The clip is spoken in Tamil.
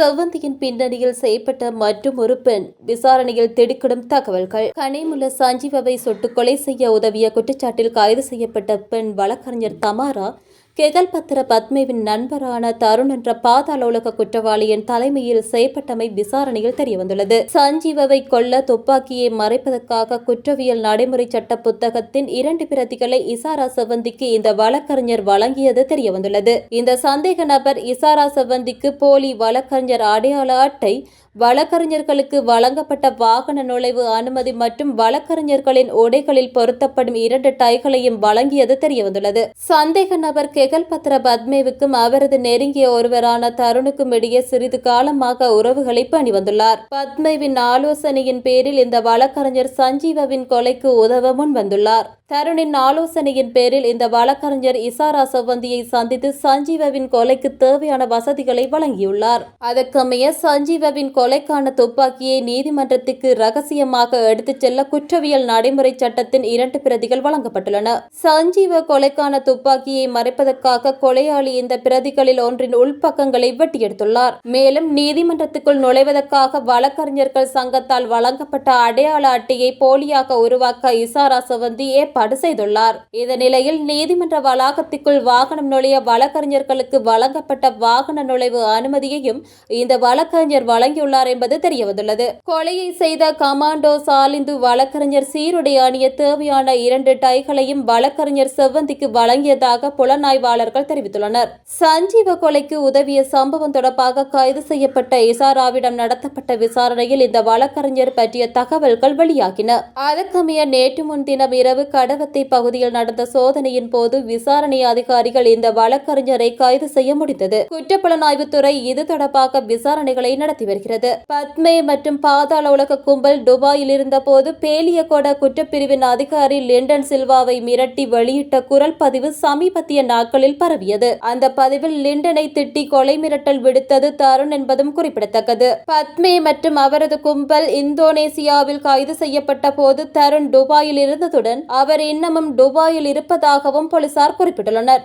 செவ்வந்தியின் பின்னணியில் செய்யப்பட்ட மற்றும் ஒரு பெண் விசாரணையில் திடுக்கிடும் தகவல்கள். கனிமுல்ல சஞ்சீவவை சுட்டு கொலை செய்ய உதவிய குற்றச்சாட்டில் கைது செய்யப்பட்ட பெண் வழக்கறிஞர் தமாரா கெகல்பத்திர பத்மேவின் நண்பரான தருண் என்ற பாதாள உலக குற்றவாளியின் தலைமையில் செய்யப்பட்டமை விசாரணையில் தெரியவந்துள்ளது. சஞ்சீவவை கொல்ல துப்பாக்கியை மறைப்பதற்காக குற்றவியல் நடைமுறை சட்ட புத்தகத்தின் இரண்டு பிரதிகளை இசாரா செவந்திக்கு இந்த வழக்கறிஞர் வழங்கியது தெரியவந்துள்ளது. இந்த சந்தேக நபர் இசாரா செவந்திக்கு போலி வழக்கறிஞர் அடையாள அட்டை வழக்கறிஞர்களுக்கு வழங்கப்பட்ட வாகன நுழைவு அனுமதி மற்றும் வழக்கறிஞர்களின் உடைகளில் பொருத்தப்படும் இரண்டு டைகளையும் வழங்கியது தெரியவந்துள்ளது. சந்தேக நபர் கெகல்பத்ர பத்மேவுக்கும் அவரது நெருங்கிய ஒருவரான தருணுக்கும் இடையே சிறிது காலமாக உறவுகளை பணி வந்துள்ளார் பத்மேவின் ஆலோசனையின் பேரில் இந்த வழக்கறிஞர் சஞ்சீவவின் கொலைக்கு உதவ முன் வந்துள்ளார் தருணின் ஆலோசனையின் பேரில் இந்த வழக்கறிஞர் இசாரா சவந்தியை சந்தித்து சஞ்சீவவின் கொலைக்கு தேவையான வசதிகளை வழங்கியுள்ளார். அதற்கமைய சஞ்சீவவின் கொலைக்கான துப்பாக்கியை நீதிமன்றத்துக்கு ரகசியமாக எடுத்துச் செல்ல குற்றவியல் நடைமுறை சட்டத்தின் இரண்டு பிரதிகள் வழங்கப்பட்டுள்ளன. சஞ்சீவ கொலைக்கான துப்பாக்கியை மறைப்பதற்காக கொலையாளி இந்த பிரதிகளில் ஒன்றின் உள்பக்கங்களை வெட்டியெடுத்துள்ளார். மேலும் நீதிமன்றத்துக்குள் நுழைவதற்காக வழக்கறிஞர்கள் சங்கத்தால் வழங்கப்பட்ட அடையாள அட்டையை போலியாக உருவாக்க இசாரா சவந்தி ஏற்பாடு செய்துள்ளார். இந்த நிலையில் நீதிமன்ற வளாகத்திற்குள் வாகனம் நுழைய வழக்கறிஞர்களுக்கு வழங்கப்பட்ட வாகன நுழைவு அனுமதியையும் இந்த வழக்கறிஞர் வழங்கியுள்ளார் என்பது தெரியவந்துள்ளது. கொலையை செய்த கமாண்டோ சாலிந்து வழக்கறிஞர் சீருடை அணிய தேவையான இரண்டு டைகளையும் வழக்கறிஞர் செவ்வந்திக்கு வழங்கியதாக புலனாய்வாளர்கள் தெரிவித்துள்ளனர். சஞ்சீவ கொலைக்கு உதவிய சம்பவம் தொடர்பாக கைது செய்யப்பட்ட இசாராவிடம் நடத்தப்பட்ட விசாரணையில் இந்த வழக்கறிஞர் பற்றிய தகவல்கள் வெளியாகின. அதற்கமைய நேற்று முன்தினம் இரவு கடவத்தை பகுதியில் நடந்த சோதனையின் போது விசாரணை அதிகாரிகள் இந்த வழக்கறிஞரை கைது செய்ய முடிந்தது. குற்றப்புலனாய்வுத்துறை இது தொடர்பாக விசாரணைகளை நடத்தி வருகிறது. பத்மே மற்றும் பாதாள உலக கும்பல் துபாயில் இருந்தபோது பேலியகொட குற்றப்பிரிவின் அதிகாரி லிண்டன் சில்வாவை மிரட்டி வெளியிட்ட குரல் பதிவு சமீபத்திய நாட்களில் பரவியது. அந்த பதிவில் லிண்டனை திட்டி கொலை மிரட்டல் விடுத்தது தருண் என்பதும் குறிப்பிடத்தக்கது. பத்மே மற்றும் அவரது கும்பல் இந்தோனேசியாவில் கைது செய்யப்பட்ட போது தருண் துபாயில் இருந்ததுடன் அவர் இன்னமும் துபாயில் இருப்பதாகவும் போலீசார் குறிப்பிட்டுள்ளனர்.